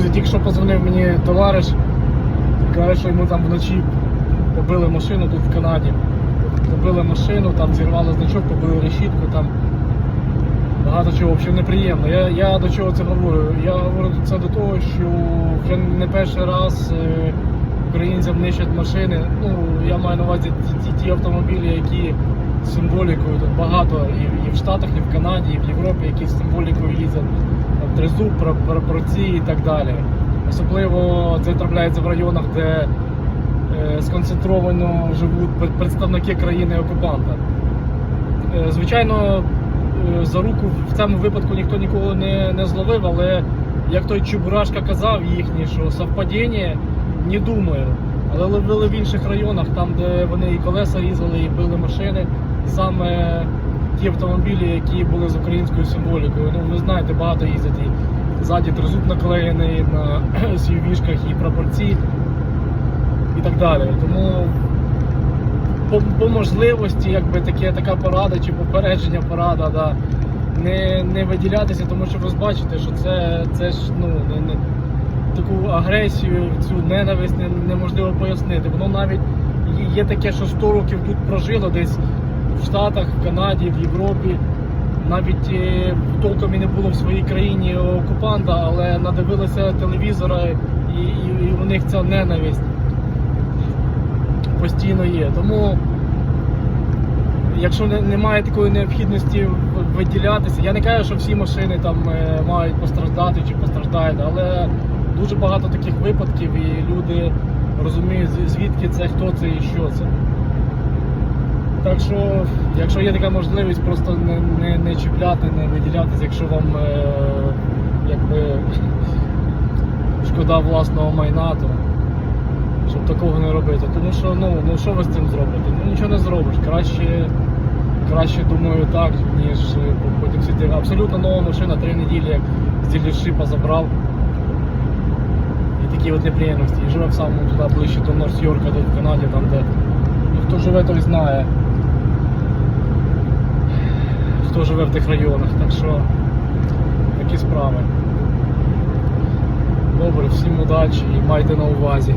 Друзі, тільки що позвонив мені товариш, каже, що йому там вночі побили машину тут в Канаді. Побили машину, там зірвали значок, побили решітку, там багато чого взагалі неприємно. Я, я до чого це говорю? Я говорю це до того, що вже не перший раз е, українцям нищать машини. Ну, я маю на увазі ті, ті, ті автомобілі, які символікою тут багато і, і в Штатах, і в Канаді, і в Європі, які символікою їздять. Тризуб, про, про, про ці і так далі. Особливо це трапляється в районах, де е, сконцентровано живуть представники країни окупанта. Е, Звичайно, е, за руку в цьому випадку ніхто нікого не, не зловив, але як той Чебурашка казав їхній, що совпадіння, не думаю. Але ловили в інших районах, там, де вони і колеса різали, і били машини, саме ті автомобілі, які були з українською символікою. Ну, ви знаєте, багато їздять і ззаді тризуб наклеєний на SUV-шках і прапорці і так далі. Тому по, по можливості, якби таке, така порада чи попередження порада, да, не, не виділятися, тому що ви бачите, що це, це ж ну, не, не, таку агресію, цю ненависть не, неможливо пояснити. Воно навіть є таке, що 100 років тут прожило десь в Штатах, в Канаді, в Європі. Навіть е, толком і не було в своїй країні окупанта, але надивилися телевізора і, і, і у них ця ненависть постійно є. Тому, якщо не- немає такої необхідності виділятися, я не кажу, що всі машини там е, мають постраждати чи постраждають, але дуже багато таких випадків і люди розуміють, звідки це, хто це і що це. Так що, якщо є така можливість, просто не, не, не чіпляти, не виділятися, якщо вам е, якби шкода власного майна, то щоб такого не робити. Тому що ну, ну що ви з цим зробите? Ну нічого не зробиш. Краще, краще думаю так, ніж е, потім сидіти. Абсолютно нова машина, три неділі з ділершипа забрав. І такі от неприємності. І живе самому туди ближче до Норс-Йорка, в Канаді, там де ну, хто живе, той знає. Хто живе в тих районах. Так що такі справи. Добре, всім удачі і майте на увазі.